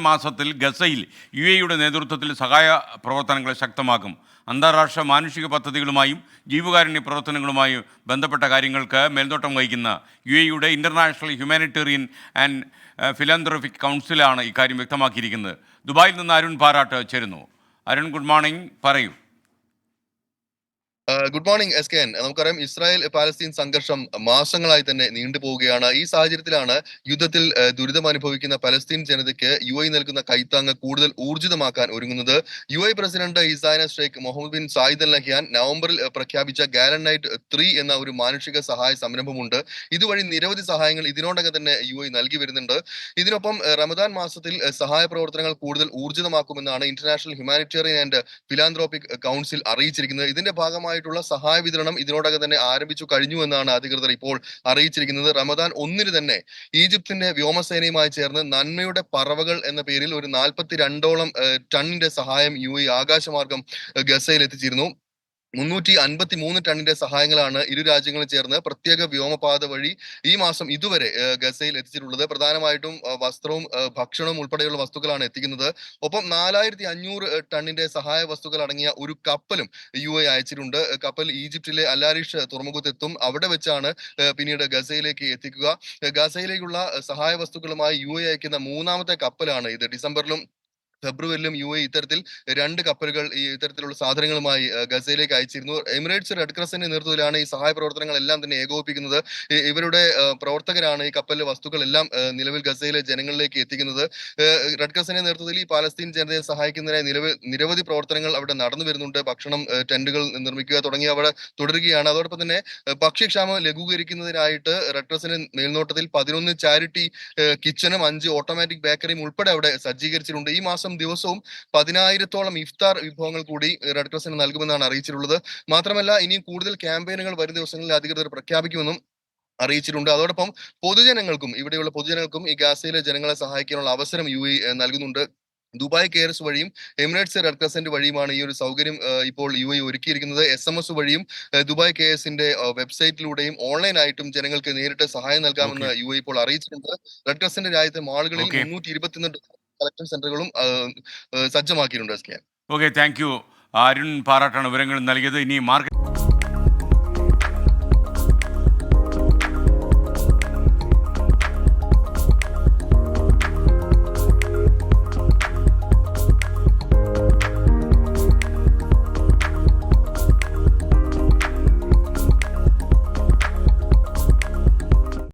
മാസത്തിൽ ഗസയിൽ യു എയുടെ നേതൃത്വത്തിൽ സഹായ പ്രവർത്തനങ്ങൾ ശക്തമാക്കും. അന്താരാഷ്ട്ര മാനുഷിക പദ്ധതികളുമായും ജീവകാരുണ്യ പ്രവർത്തനങ്ങളുമായും ബന്ധപ്പെട്ട കാര്യങ്ങൾക്ക് മേൽനോട്ടം വഹിക്കുന്ന യു എയുടെ ഇന്റർനാഷണൽ ഹ്യൂമാനിറ്റേറിയൻ ആൻഡ് ഫിലാന്ത്രഫിക് കൗൺസിലാണ് ഇക്കാര്യം വ്യക്തമാക്കിയിരിക്കുന്നത്. ദുബായിൽ നിന്ന് അരുൺ പാരാട്ട് ചേരുന്നു. Arun good morning. പറയൂ. Good morning S K N നമുക്കറിയാം ഇസ്രായേൽ പാലസ്തീൻ സംഘർഷം മാസങ്ങളായി തന്നെ നീണ്ടുപോവുകയാണ് ഈ സാഹചര്യത്തിലാണ് യുദ്ധത്തിൽ ദുരിതം അനുഭവിക്കുന്ന പലസ്തീൻ ജനതയ്ക്ക് യു ഐ നൽകുന്ന കൈത്താങ്ങ് കൂടുതൽ ഊർജിതമാക്കാൻ ഒരുങ്ങുന്നത്. U I president ഇസാന Sheikh Mohammed bin Zayed Al Nahyan നവംബറിൽ പ്രഖ്യാപിച്ച ഗാലൻ നൈറ്റ് ത്രീ എന്ന ഒരു മാനുഷിക സഹായ സംരംഭമുണ്ട്. ഇതുവഴി നിരവധി സഹായങ്ങൾ ഇതിനോടകം തന്നെ യു ഐ നൽകി വരുന്നുണ്ട്. ഇതിനൊപ്പം റമദാൻ മാസത്തിൽ സഹായ പ്രവർത്തനങ്ങൾ കൂടുതൽ ഊർജിതമാക്കുമെന്നാണ് International Humanitarian and Philanthropic Council അറിയിച്ചിരിക്കുന്നത്. ഇതിന്റെ ഭാഗമായിട്ടുള്ള സഹായ വിതരണം ഇതിനോടകം തന്നെ ആരംഭിച്ചു കഴിഞ്ഞു എന്നാണ് അധികൃതർ ഇപ്പോൾ അറിയിച്ചിരിക്കുന്നത്. റമദാൻ ഒന്നിന് തന്നെ ഈജിപ്തിന്റെ വ്യോമസേനയുമായി ചേർന്ന് നന്മയുടെ പറവകൾ എന്ന പേരിൽ ഒരു നാൽപ്പത്തി രണ്ടോളം ടണ്ണിന്റെ സഹായം യു എ ആകാശമാർഗം ഗസയിൽ എത്തിച്ചിരുന്നു. മുന്നൂറ്റി അൻപത്തി മൂന്ന് ടണ്ണിന്റെ സഹായങ്ങളാണ് ഇരു രാജ്യങ്ങളും ചേർന്ന് പ്രത്യേക വ്യോമപാത വഴി ഈ മാസം ഇതുവരെ ഗസയിൽ എത്തിച്ചിട്ടുള്ളത്. പ്രധാനമായിട്ടും വസ്ത്രവും ഭക്ഷണവും ഉൾപ്പെടെയുള്ള വസ്തുക്കളാണ് എത്തിക്കുന്നത്. ഒപ്പം നാലായിരത്തി അഞ്ഞൂറ് ടണ്ണിന്റെ സഹായ വസ്തുക്കൾ അടങ്ങിയ ഒരു കപ്പലും യു എ അയച്ചിട്ടുണ്ട്. കപ്പൽ ഈജിപ്തിലെ അല്ലാരിഷ് തുറമുഖത്തെത്തും. അവിടെ വെച്ചാണ് പിന്നീട് ഗസയിലേക്ക് എത്തിക്കുക. ഗസയിലേക്കുള്ള സഹായ വസ്തുക്കളുമായി യു എ അയക്കുന്ന മൂന്നാമത്തെ കപ്പലാണ് ഇത്. ഡിസംബറിലും ഫെബ്രുവരിയിലും യു എ ഇത്തരത്തിൽ രണ്ട് കപ്പലുകൾ ഈ ഇത്തരത്തിലുള്ള സാധനങ്ങളുമായി ഗസയിലേക്ക് അയച്ചിരുന്നു. എമിറേറ്റ്സ് റെഡ് ക്രസന്റെ നേതൃത്വത്തിലാണ് ഈ സഹായ പ്രവർത്തനങ്ങളെല്ലാം തന്നെ ഏകോപിപ്പിക്കുന്നത്. ഇവരുടെ പ്രവർത്തകരാണ് ഈ കപ്പലിലെ വസ്തുക്കളെല്ലാം നിലവിൽ ഗസയിലെ ജനങ്ങളിലേക്ക് എത്തിക്കുന്നത്. റെഡ് ക്രസന്റെ നേതൃത്വത്തിൽ ഈ പാലസ്തീൻ ജനതയെ സഹായിക്കുന്നതിനായി നിലവിൽ നിരവധി പ്രവർത്തനങ്ങൾ അവിടെ നടന്നു വരുന്നുണ്ട്. ഭക്ഷണം ടെന്റുകൾ നിർമ്മിക്കുക തുടങ്ങിയ അവിടെ തുടരുകയാണ്. അതോടൊപ്പം തന്നെ ഭക്ഷ്യക്ഷാമം ലഘൂകരിക്കുന്നതിനായിട്ട് റെഡ് ക്രസന്റെ മേൽനോട്ടത്തിൽ പതിനൊന്ന് ചാരിറ്റി കിച്ചണും അഞ്ച് ഓട്ടോമാറ്റിക് ബേക്കറിയും ഉൾപ്പെടെ അവിടെ സജ്ജീകരിച്ചിട്ടുണ്ട്. ഈ മാസം ദിവസവും പതിനായിരത്തോളം ഇഫ്താർ വിഭവങ്ങൾ കൂടി റെഡ് ക്രോസിന് നൽകുമെന്നാണ് അറിയിച്ചിട്ടുള്ളത്. മാത്രമല്ല ഇനിയും കൂടുതൽ ക്യാമ്പയിനുകൾ വരും ദിവസങ്ങളിൽ അധികൃതർ പ്രഖ്യാപിക്കുമെന്നും അറിയിച്ചിട്ടുണ്ട്. അതോടൊപ്പം പൊതുജനങ്ങൾക്കും ഇവിടെയുള്ള പൊതുജനങ്ങൾക്കും ഈ ഗാസയിലെ ജനങ്ങളെ സഹായിക്കാനുള്ള അവസരം യു നൽകുന്നുണ്ട്. ദുബായ് കെയർസ് വഴിയും എമിറേറ്റ്സ് റെഡ് ക്രസന്റ് വഴിയുമാണ് ഈ ഒരു സൗകര്യം ഇപ്പോൾ യു എ ഒരുക്കിയിരിക്കുന്നത്. എസ് എം എസ് വഴിയും ദുബായ് കെയർസിന്റെ വെബ്സൈറ്റിലൂടെയും ഓൺലൈൻ ആയിട്ടും ജനങ്ങൾക്ക് നേരിട്ട് സഹായം നൽകാമെന്ന് യു എ ഇപ്പോൾ അറിയിച്ചിട്ടുണ്ട്. റെഡ് ക്രസന്റ് രാജ്യത്തെ മാളുകളിൽ. മുന്നൂറ്റി ഇരുപത്തിയൊന്ന് കളക്ഷൻ സെന്ററുകളും സജ്ജമാക്കിയിട്ടുണ്ട് S K okay thank you Arun പാറാട്ടാണ് വിവരങ്ങൾ നൽകിയത്. ഇനി മാർക്കറ്റ്